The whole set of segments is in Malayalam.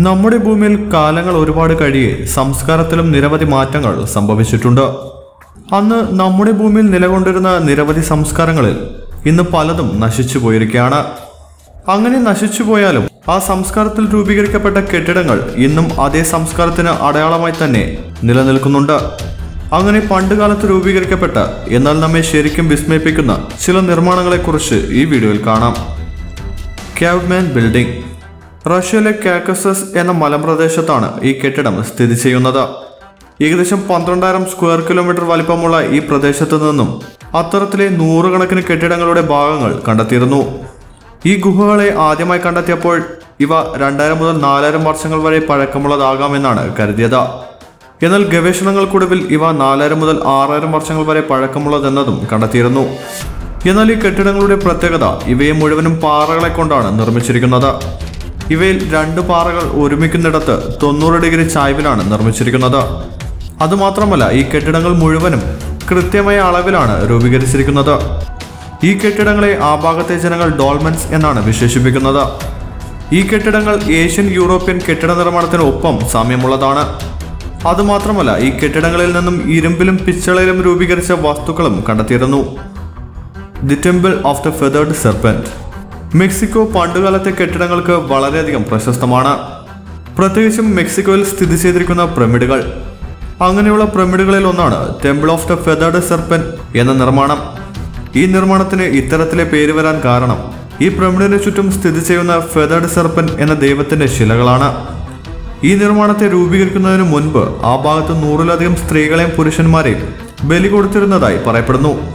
നമ്മുടെ ഭൂമിയിൽ കാലങ്ങൾ ഒരുപാട് കഴിയെ സംസ്കാരത്തിലും നിരവധി മാറ്റങ്ങൾ സംഭവിച്ചിട്ടുണ്ട്. അന്ന് നമ്മുടെ ഭൂമിയിൽ നിലകൊണ്ടിരുന്ന നിരവധി സംസ്കാരങ്ങളിൽ ഇന്ന് പലതും നശിച്ചു പോയിരിക്കുകയാണ്. അങ്ങനെ നശിച്ചു പോയാലും ആ സംസ്കാരത്തിൽ രൂപീകരിക്കപ്പെട്ട കെട്ടിടങ്ങൾ ഇന്നും അതേ സംസ്കാരത്തിന് അടയാളമായി തന്നെ നിലനിൽക്കുന്നുണ്ട്. അങ്ങനെ പണ്ടുകാലത്ത് രൂപീകരിക്കപ്പെട്ട എന്നാൽ നമ്മെ ശരിക്കും വിസ്മയിപ്പിക്കുന്ന ചില നിർമ്മാണങ്ങളെക്കുറിച്ച് ഈ വീഡിയോയിൽ കാണാം. ക്യാബ്മാൻ ബിൽഡിംഗ് റഷ്യയിലെ കാക്കസസ് എന്ന മലമ്പ്രദേശത്താണ് ഈ കെട്ടിടം സ്ഥിതി ചെയ്യുന്നത്. ഏകദേശം പന്ത്രണ്ടായിരം സ്ക്വയർ കിലോമീറ്റർ വലിപ്പമുള്ള ഈ പ്രദേശത്തു നിന്നും അത്തരത്തിലെ നൂറുകണക്കിന് കെട്ടിടങ്ങളുടെ ഭാഗങ്ങൾ കണ്ടെത്തിയിരുന്നു. ഈ ഗുഹകളെ ആദ്യമായി കണ്ടെത്തിയപ്പോൾ ഇവ രണ്ടായിരം മുതൽ നാലായിരം വർഷങ്ങൾ വരെ പഴക്കമുള്ളതാകാമെന്നാണ് കരുതിയത്. എന്നാൽ ഗവേഷണങ്ങൾക്കൊടുവിൽ ഇവ നാലായിരം മുതൽ ആറായിരം വർഷങ്ങൾ വരെ പഴക്കമുള്ളതെന്നതും കണ്ടെത്തിയിരുന്നു. എന്നാൽ ഈ കെട്ടിടങ്ങളുടെ പ്രത്യേകത ഇവയെ മുഴുവനും പാറകളെ കൊണ്ടാണ് നിർമ്മിച്ചിരിക്കുന്നത്. ഇവയിൽ രണ്ട് പാറകൾ ഒരുമിക്കുന്നിടത്ത് തൊണ്ണൂറ് ഡിഗ്രി ചായ്വിലാണ് നിർമ്മിച്ചിരിക്കുന്നത്. അതുമാത്രമല്ല ഈ കെട്ടിടങ്ങൾ മുഴുവനും കൃത്യമായ അളവിലാണ് രൂപീകരിച്ചിരിക്കുന്നത്. ഈ കെട്ടിടങ്ങളെ ആ ഭാഗത്തെ ജനങ്ങൾ ഡോൾമെൻസ് എന്നാണ് വിശേഷിപ്പിക്കുന്നത്. ഈ കെട്ടിടങ്ങൾ ഏഷ്യൻ യൂറോപ്യൻ കെട്ടിട നിർമ്മാണത്തിന് ഒപ്പം സാമ്യമുള്ളതാണ്. അതുമാത്രമല്ല ഈ കെട്ടിടങ്ങളിൽ നിന്നും ഇരുമ്പിലും പിച്ചളയിലും രൂപീകരിച്ച വസ്തുക്കളും കണ്ടെത്തിയിരുന്നു. The temple of the feathered serpent Mexico പണ്ടുകാലത്തെ കെട്ടിടങ്ങൾക്ക് വളരെയധികം പ്രശസ്തമാണ്. പ്രത്യേകിച്ചും മെക്സിക്കോയിൽ സ്ഥിതി ചെയ്തിരിക്കുന്ന പ്രമിഡുകൾ. അങ്ങനെയുള്ള പ്രമിഡുകളിൽ ഒന്നാണ് temple of the feathered serpent എന്ന നിർമ്മാണം. ഈ നിർമ്മാണത്തിന് ഇത്തരത്തിലെ പേര് വരാൻ കാരണം ഈ പ്രമിഡിന് ചുറ്റും സ്ഥിതി ചെയ്യുന്ന ഫെതേർഡ് സെർപ്പൻ എന്ന ദൈവത്തിന്റെ ശിലകളാണ്. ഈ നിർമ്മാണത്തെ രൂപീകരിക്കുന്നതിന് മുൻപ് ആ ഭാഗത്ത് നൂറിലധികം സ്ത്രീകളെയും പുരുഷന്മാരെയും ബലി കൊടുത്തിരുന്നതായി പറയപ്പെടുന്നു.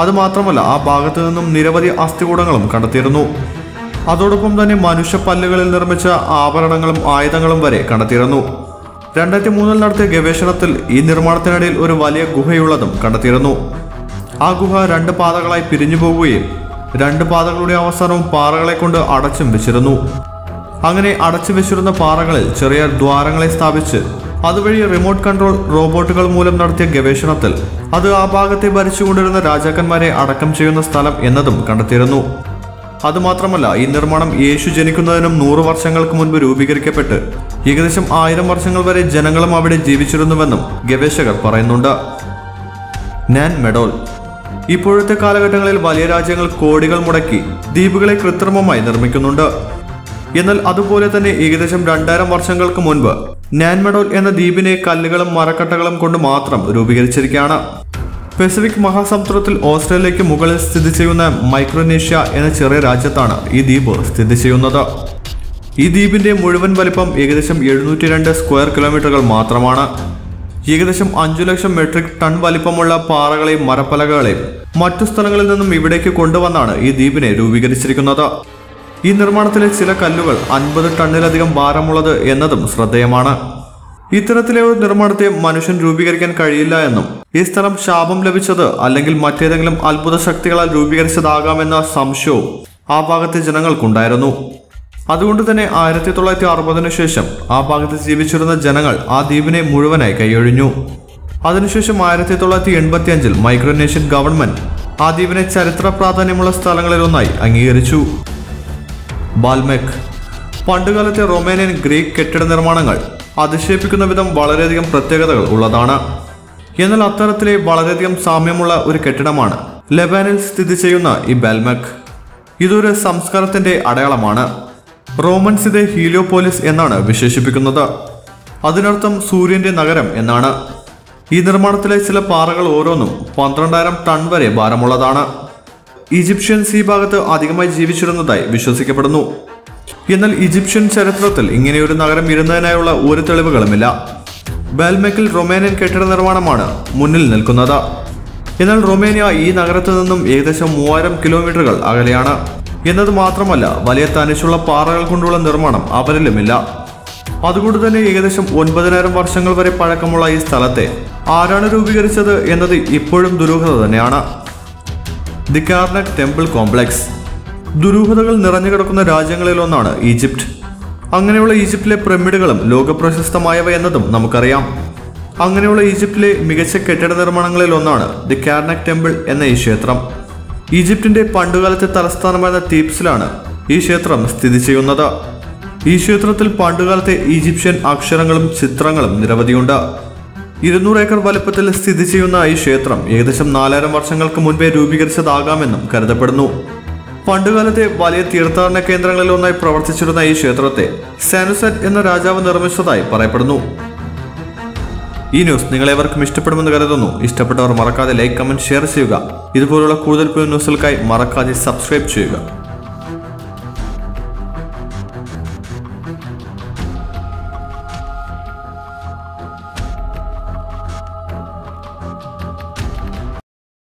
അതുമാത്രമല്ല ആ ഭാഗത്തു നിന്നും നിരവധി അസ്ഥികൂടങ്ങളും കണ്ടെത്തിയിരുന്നു. അതോടൊപ്പം തന്നെ മനുഷ്യ പല്ലുകളിൽ നിർമ്മിച്ച ആഭരണങ്ങളും ആയുധങ്ങളും വരെ കണ്ടെത്തിയിരുന്നു. രണ്ടായിരത്തി മൂന്നിൽ നടത്തിയ ഗവേഷണത്തിൽ ഈ നിർമ്മാണത്തിനിടയിൽ ഒരു വലിയ ഗുഹയുള്ളതും കണ്ടെത്തിയിരുന്നു. ആ ഗുഹ രണ്ട് പാതകളായി പിരിഞ്ഞു പോവുകയും രണ്ട് പാതകളുടെ അവസാനവും പാറകളെ കൊണ്ട് അടച്ചും വെച്ചിരുന്നു. അങ്ങനെ അടച്ചു വെച്ചിരുന്ന പാറകളിൽ ചെറിയ ദ്വാരങ്ങളെ സ്ഥാപിച്ച് അതുവഴി റിമോട്ട് കൺട്രോൾ റോബോട്ടുകൾ മൂലം നടത്തിയ ഗവേഷണത്തിൽ അത് ആ ഭാഗത്തെ ഭരിച്ചുകൊണ്ടിരുന്ന രാജാക്കന്മാരെ അടക്കം ചെയ്യുന്ന സ്ഥലം എന്നതും കണ്ടെത്തിയിരുന്നു. അതുമാത്രമല്ല ഈ നിർമ്മാണം യേശു ജനിക്കുന്നതിനും നൂറ് വർഷങ്ങൾക്ക് മുൻപ് രൂപീകരിക്കപ്പെട്ട് ഏകദേശം ആയിരം വർഷങ്ങൾ വരെ ജനങ്ങളും അവിടെ ജീവിച്ചിരുന്നുവെന്നും ഗവേഷകർ പറയുന്നുണ്ട്. നാൻ മെഡോൾ ഇപ്പോഴത്തെ കാലഘട്ടങ്ങളിൽ വലിയ രാജ്യങ്ങൾ കോടികൾ മുടക്കി ദ്വീപുകളെ കൃത്രിമമായി നിർമ്മിക്കുന്നുണ്ട്. എന്നാൽ അതുപോലെ തന്നെ ഏകദേശം രണ്ടായിരം വർഷങ്ങൾക്ക് മുൻപ് നാൻമെഡോൾ എന്ന ദ്വീപിനെ കല്ലുകളും മരക്കട്ടകളും കൊണ്ട് മാത്രം രൂപീകരിച്ചിരിക്കുകയാണ്. പസഫിക് മഹാസമുദ്രത്തിൽ ഓസ്ട്രേലിയയ്ക്ക് മുകളിൽ സ്ഥിതി ചെയ്യുന്ന മൈക്രോനേഷ്യ എന്ന ചെറിയ രാജ്യത്താണ് ഈ ദ്വീപ് സ്ഥിതി ചെയ്യുന്നത്. ഈ ദ്വീപിന്റെ മുഴുവൻ വലിപ്പം ഏകദേശം എഴുന്നൂറ്റി രണ്ട് സ്ക്വയർ കിലോമീറ്ററുകൾ മാത്രമാണ്. ഏകദേശം അഞ്ചു ലക്ഷം മെട്രിക് ടൺ വലിപ്പമുള്ള പാറകളെയും മരപ്പലകളെയും മറ്റു സ്ഥലങ്ങളിൽ നിന്നും ഇവിടേക്ക് കൊണ്ടുവന്നാണ് ഈ ദ്വീപിനെ രൂപീകരിച്ചിരിക്കുന്നത്. ഈ നിർമ്മാണത്തിലെ ചില കല്ലുകൾ അൻപത് ടണ്ണിലധികം ഭാരമുള്ളത് എന്നതും ശ്രദ്ധേയമാണ്. ഇത്തരത്തിലെ ഒരു നിർമ്മാണത്തെ മനുഷ്യൻ രൂപീകരിക്കാൻ കഴിയില്ല എന്നും ഈ സ്ഥലം ശാപം ലഭിച്ചത് അല്ലെങ്കിൽ മറ്റേതെങ്കിലും അത്ഭുത ശക്തികളാൽ രൂപീകരിച്ചതാകാമെന്ന സംശയവും ആ ഭാഗത്തെ ജനങ്ങൾക്കുണ്ടായിരുന്നു. അതുകൊണ്ട് തന്നെ ആയിരത്തി തൊള്ളായിരത്തി അറുപതിനു ശേഷം ആ ഭാഗത്ത് ജീവിച്ചിരുന്ന ജനങ്ങൾ ആ ദ്വീപിനെ മുഴുവനായി കൈയൊഴിഞ്ഞു. അതിനുശേഷം ആയിരത്തി തൊള്ളായിരത്തി എൺപത്തി അഞ്ചിൽ മൈക്രോനേഷ്യൻ ഗവൺമെന്റ് ആ ദ്വീപിനെ ചരിത്ര പ്രാധാന്യമുള്ള സ്ഥലങ്ങളിലൊന്നായി അംഗീകരിച്ചു. ബാൽമെക് പണ്ടുകാലത്തെ റൊമേനിയൻ ഗ്രീക്ക് കെട്ടിട നിർമ്മാണങ്ങൾ അതിശയിപ്പിക്കുന്ന വിധം വളരെയധികം പ്രത്യേകതകൾ ഉള്ളതാണ്. എന്നാൽ അത്തരത്തിലെ വളരെയധികം സാമ്യമുള്ള ഒരു കെട്ടിടമാണ് ലെബാനിൽ സ്ഥിതി ചെയ്യുന്ന ഈ ബാൽമെക് ഇതൊരു സംസ്കാരത്തിന്റെ അടയാളമാണ്. റോമൻസ് ഇത് ഹീലിയോപോലിസ് എന്നാണ് വിശേഷിപ്പിക്കുന്നത്. അതിനർത്ഥം സൂര്യന്റെ നഗരം എന്നാണ്. ഈ നിർമ്മാണത്തിലെ ചില പാറകൾ ഓരോന്നും പന്ത്രണ്ടായിരം ടൺ വരെ ഭാരമുള്ളതാണ്. ഈജിപ്ഷ്യൻസ് ഈ ഭാഗത്ത് അധികമായി ജീവിച്ചിരുന്നതായി വിശ്വസിക്കപ്പെടുന്നു. എന്നാൽ ഈജിപ്ഷ്യൻ ചരിത്രത്തിൽ ഇങ്ങനെയൊരു നഗരം ഇരുന്നതിനായുള്ള ഒരു തെളിവുകളുമില്ല. ബാൽമെക്കിൽ റൊമേനിയൻ കെട്ടിട നിർമ്മാണമാണ് മുന്നിൽ നിൽക്കുന്നത്. എന്നാൽ റൊമേനിയ ഈ നഗരത്തിൽ നിന്നും ഏകദേശം മൂവായിരം കിലോമീറ്ററുകൾ അകലെയാണ്. എന്നത് മാത്രമല്ല വലിയ തനിച്ചുള്ള പാറകൾ കൊണ്ടുള്ള നിർമ്മാണം അവരിലുമില്ല. അതുകൊണ്ട് തന്നെ ഏകദേശം ഒൻപതിനായിരം വർഷങ്ങൾ വരെ പഴക്കമുള്ള ഈ സ്ഥലത്തെ ആരാണ് രൂപീകരിച്ചത് എന്നത് ഇപ്പോഴും ദുരൂഹത തന്നെയാണ്. The Carlet temple complex. ദുരൂഹതകൾ നിറഞ്ഞു കിടക്കുന്ന രാജ്യങ്ങളിലൊന്നാണ് ഈജിപ്റ്റ്. അങ്ങനെയുള്ള ഈജിപ്തിലെ പ്രമിഡുകളും ലോകപ്രശസ്തമായവ എന്നതും നമുക്കറിയാം. അങ്ങനെയുള്ള ഈജിപ്തിലെ മികച്ച കെട്ടിട നിർമ്മാണങ്ങളിൽ ഒന്നാണ് ദി കാർണക് ടെമ്പിൾ എന്ന ഈ ക്ഷേത്രം. ഈജിപ്തിന്റെ പണ്ടുകാലത്തെ തലസ്ഥാനമായ തീപ്സിലാണ് ഈ ക്ഷേത്രം സ്ഥിതി ചെയ്യുന്നത്. ഈ ക്ഷേത്രത്തിൽ പണ്ടുകാലത്തെ ഈജിപ്ഷ്യൻ അക്ഷരങ്ങളും ചിത്രങ്ങളും നിരവധിയുണ്ട്. ഇരുന്നൂറ് ഏക്കർ വലുപ്പത്തിൽ സ്ഥിതി ചെയ്യുന്ന ഈ ക്ഷേത്രം ഏകദേശം നാലായിരം വർഷങ്ങൾക്ക് മുൻപേ രൂപീകരിച്ചതാകാമെന്നും കരുതപ്പെടുന്നു. പണ്ടുകാലത്തെ വലിയ തീർത്ഥാടന കേന്ദ്രങ്ങളിൽ ഒന്നായി പ്രവർത്തിച്ചിരുന്ന ഈ ക്ഷേത്രത്തെ സാനുസെറ്റ് എന്ന രാജാവ് നിർമ്മിച്ചതായി പറയപ്പെടുന്നു. ഈ ന്യൂസ് നിങ്ങളെവർക്കും ഇഷ്ടപ്പെടുമെന്ന് കരുതുന്നു. ഇഷ്ടപ്പെട്ടവർ മറക്കാതെ ലൈക്ക് കമന്റ് ഷെയർ ചെയ്യുക. ഇതുപോലുള്ള കൂടുതൽ ന്യൂസുകൾക്കായി മറക്കാതെ സബ്സ്ക്രൈബ് ചെയ്യുക.